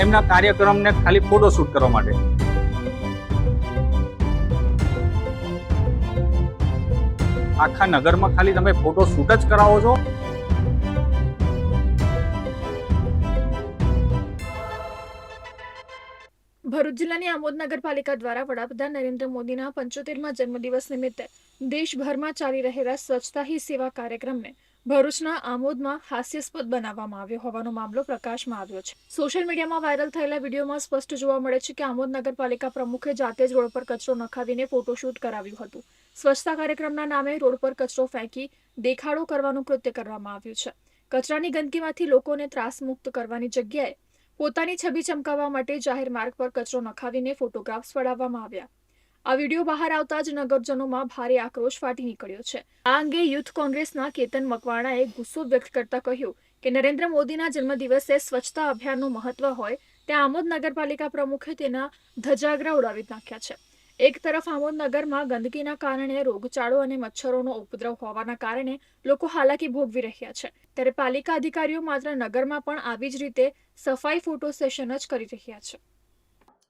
એમના કાર્યક્રમને ખાલી ફોટોશૂટ કરવા માટે. આખા નગરમાં ખાલી તમે ફોટોશૂટ જ કરાવો છો? ભરૂચ જિલ્લાની આમોદ નગરપાલિકા દ્વારા વડાપ્રધાન નરેન્દ્ર મોદીના પંચોતેરમાં જન્મદિવસ નિમિત્તે દેશભરમાં ચાલી રહેલા સ્વચ્છતા હી સેવા કાર્યક્રમને ભરૂચના આમોદમાં હાસ્યાસ્પદ બનાવવામાં આવ્યો હોવાનો મામલો પ્રકાશમાં આવ્યો છે. સોશિયલ મીડિયામાં વાયરલ થયેલા વિડીયોમાં સ્પષ્ટ જોવા મળે છે કે આમોદ નગરપાલિકા પ્રમુખે જાતે જ રોડ પર કચરો નખાવીને ફોટોશૂટ કરાવ્યું હતું. સ્વચ્છતા કાર્યક્રમના નામે રોડ પર કચરો ફેંકી દેખાડો કરવાનું કૃત્ય કરવામાં આવ્યું છે. કચરાની ગંદકીમાંથી લોકોને ત્રાસમુક્ત કરવાની જગ્યાએ પોતાની છબી ચમકાવવા માટે જાહેર માર્ગ પર કચરો નખાવીને ફોટોગ્રાફ્સ પડાવવામાં આવ્યા. આ વીડિયો બહાર આવતા જ નગરજનોમાં ભારે આક્રોશ ફાટી નીકળ્યો છે. આ અંગે યુથ કોંગ્રેસના કેતન મકવાણાએ ગુસ્સો વ્યક્ત કરતા કહ્યું કે નરેન્દ્ર મોદીના જન્મદિવસે સ્વચ્છતા અભિયાનનું મહત્વ હોય ત્યાં આમોદ નગરપાલિકા પ્રમુખે તેના ધજાગરા ઉડાવી નાખ્યા છે. એક તરફ આમોદ નગરમાં ગંદકીના કારણે રોગચાળો અને મચ્છરોનો ઉપદ્રવ હોવાના કારણે લોકો હાલાકી ભોગવી રહ્યા છે. ત્યારે પાલિકા અધિકારીઓ માત્ર નગરમાં પણ આવી જ રીતે સફાઈ ફોટો સેશન જ કરી રહ્યા છે.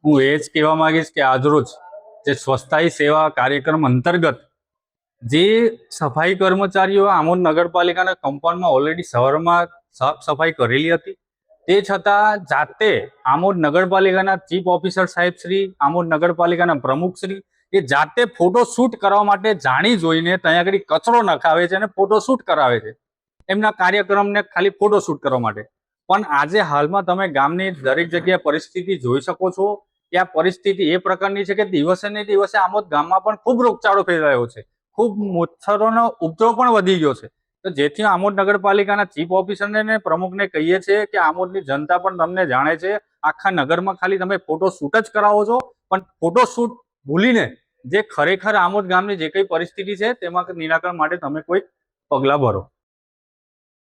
હું એ જ કહેવા માંગીશ કે આજરોજ જે સ્વચ્છતાઈ સેવા કાર્યક્રમ અંતર્ગત જે સફાઈ કર્મચારીઓ આમોદ નગરપાલિકાના કમ્પાઉન્ડમાં ઓલરેડી સવારમાં સાફ સફાઈ કરેલી હતી. તે છતાં જાતે આમોદ નગરપાલિકાના ચીફ ઓફિસર સાહેબ શ્રી, આમોદ નગરપાલિકાના પ્રમુખ શ્રી એ જાતે ફોટોશૂટ કરવા માટે જાણી જોઈને ત્યાં આગળ કચરો નખાવે છે અને ફોટોશૂટ કરાવે છે. એમના કાર્યક્રમને ખાલી ફોટોશૂટ કરવા માટે. પણ આજે હાલમાં તમે ગામની દરેક જગ્યાએ પરિસ્થિતિ જોઈ શકો છો. કે આ પરિસ્થિતિ એ પ્રકારની છે કે દિવસે ને દિવસે આમોદ ગામમાં પણ ખૂબ રોગચાળો ફેલાયો છે. ખૂબ મચ્છરોનો ઉપદ્રવ પણ વધી ગયો છે. તો જેથી આમોદ નગરપાલિકાના ચીફ ઓફિસરને ને પ્રમુખને કહીએ છીએ કે આમોદની જનતા પણ તમને જાણે છે આખા નગરમાં ખાલી તમે ફોટોશૂટ જ કરાવો છો. પણ ફોટોશૂટ ભૂલીને જે ખરેખર આમોદ ગામની જે કઈ પરિસ્થિતિ છે તેમાં નિરાકરણ માટે તમે કોઈ પગલાં ભરો.